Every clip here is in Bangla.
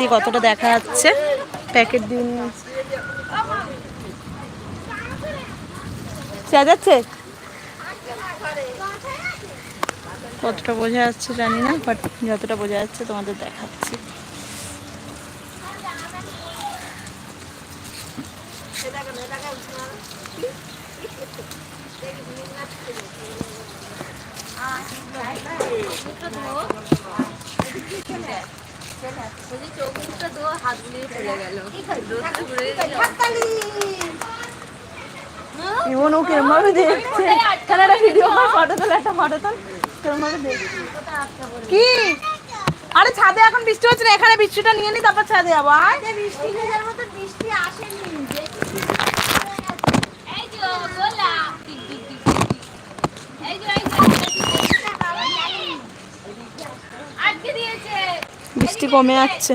দিয়ে কতটা দেখা যাচ্ছে? প্যাকেট দিয়ে নিয়ে যাচ্ছে কতটা বোঝা যাচ্ছে জানি না বাট যতটা বোঝা যাচ্ছে তোমাদের দেখাচ্ছি। এমন ও কেমন ভাবে দেখছে। তাহলে একটা ভিডিও কর ফটো তোলা একটা ফটো তোল। কেমন ভাবে দেখছে কি? আরে ছাদে এখন বৃষ্টি হচ্ছে না এখানে বৃষ্টিটা নিয়ে নি তারপর ছাদে যাব আয়। বৃষ্টি ভেজার মতো বৃষ্টি আসেনি। এই যে টিক। এই যে এই যে আটকে দিয়েছে বৃষ্টি কমে যাচ্ছে আজ এখানটা দিয়ে রাস্তাটা দেখতে পাচ্ছি হ্যাঁ, বৃষ্টি চলে গেছে চলো বৃষ্টি হয়েছে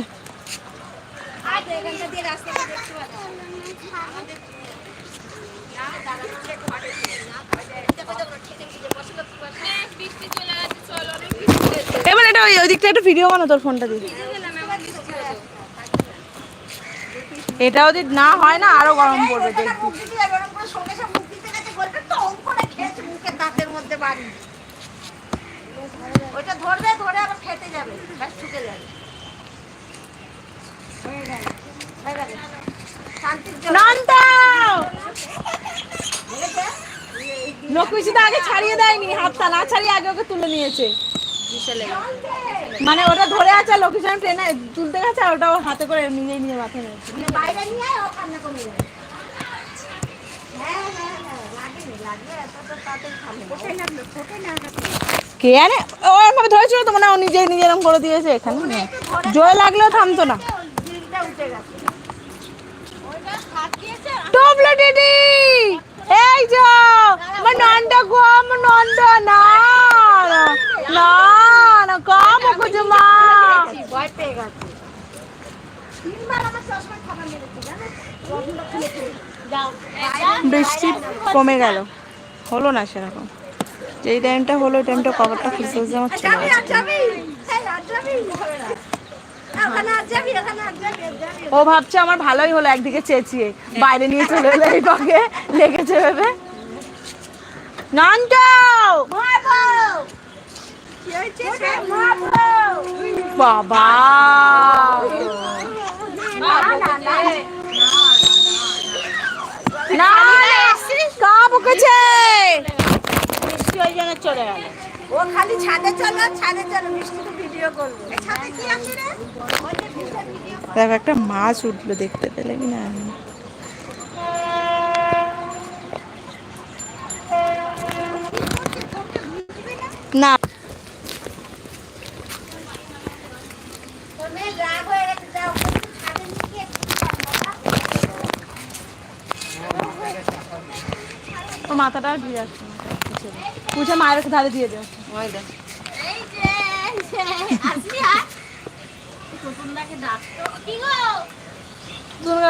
এবার এটা ওই দিকটা একটু ভিডিও বানা তোর ফোনটা দিয়ে। এটা যদি না হয় না, আরও গরম পড়বে দেখবি। ওইটা ধরবে, ধরে আবার খেতে যাবে। ব্যাস ঠুকে যাবে। আগে ছাড়িয়ে দেয়নি হাতটা না ছাড়িয়ে আগে ওকে তুলে নিয়েছে। মানে ওটা ধরে আছে আর লোকেশন ট্রেনে তুলতে গেছে আর ওটা ওর হাতে করে নিজেই নিয়ে মাথায় নিয়েছে। বাইরে নিয়ে ও কান্না করে কে জানে ও এরকম ধরেছিল তো মানে ও নিজেই নিজে এরকম করে দিয়েছে এখানে। জয় লাগলেও থামতো না। টবলা দিদি! এই যে আমার নন্দ গো আমার নন্দ না না না কাম মা। ভয় পেয়ে গেছে। তিনবার আমার মেরেছে, জানো? বৃষ্টি কমে গেল। হলো না সেরকম। যেই টাইমটা হলো ওই টাইমটা কভারটা খুলতে খুলতে আমার চলে গেছে ও ভাবছে আমার ভালোই হলো একদিকে চেঁচিয়ে। বাইরে নিয়ে চলে এলো এই পাকে লেগেছে ভেবে। নন্টাও। বাবা! না, না, না। না। কা বকেছে? ও খালি ছাদে চলো ছাদে চলো মিষ্টিকে দেখ একটা মাছ উঠল দেখতে পেলে কি না। না হয়ে একটু ও মাথাটা ধুয়ে আসছে পুছে মায়ের ধারে দিয়ে দেবে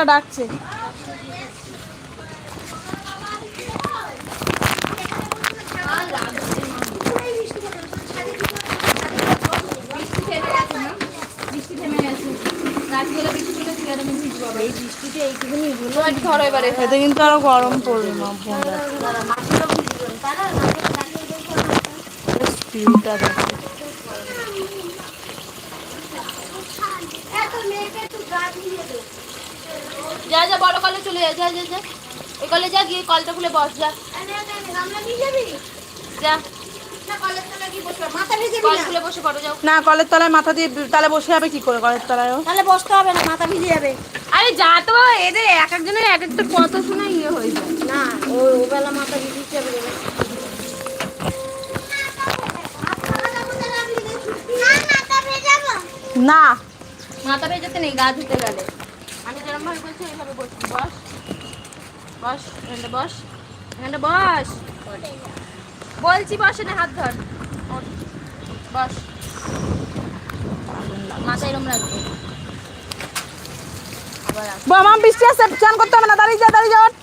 ডাকছে। না এতে কিন্তু আরও গরম পড়বে মা দেখো স্পিডটা দেখো এত মেয়েকে একটু গা দিয়ে দে যা যা বড় কলে চলে যা যা যা যা। ওই কলে যা গিয়ে কলটা খুলে বস যা। না কলের তলায় মাথা দিয়ে তাহলে বসে যাবে কি করে কলের তলায় ও? তাহলে বসতে হবে না মাথা ভিজে যাবে। আরে যা তো এদের এক একজনের এক একটা কত শোনা ইয়ে হয়ে যায়। না ও ওবেলা মাথা ভিজে যাবে। না মাথা যেতে নেই গা ধুতে গেলে আমি যেরকম ভাবে বলছি এইভাবে বসবি বস বস, এখানটা বস এখানটা বস বলছি বস না হাত ধর। বস মাথা এরম রাখবে। বাবা বৃষ্টি আসছে, চান করতে হবে না, দাঁড়িয়ে যা দাঁড়িয়ে যা, ওঠ।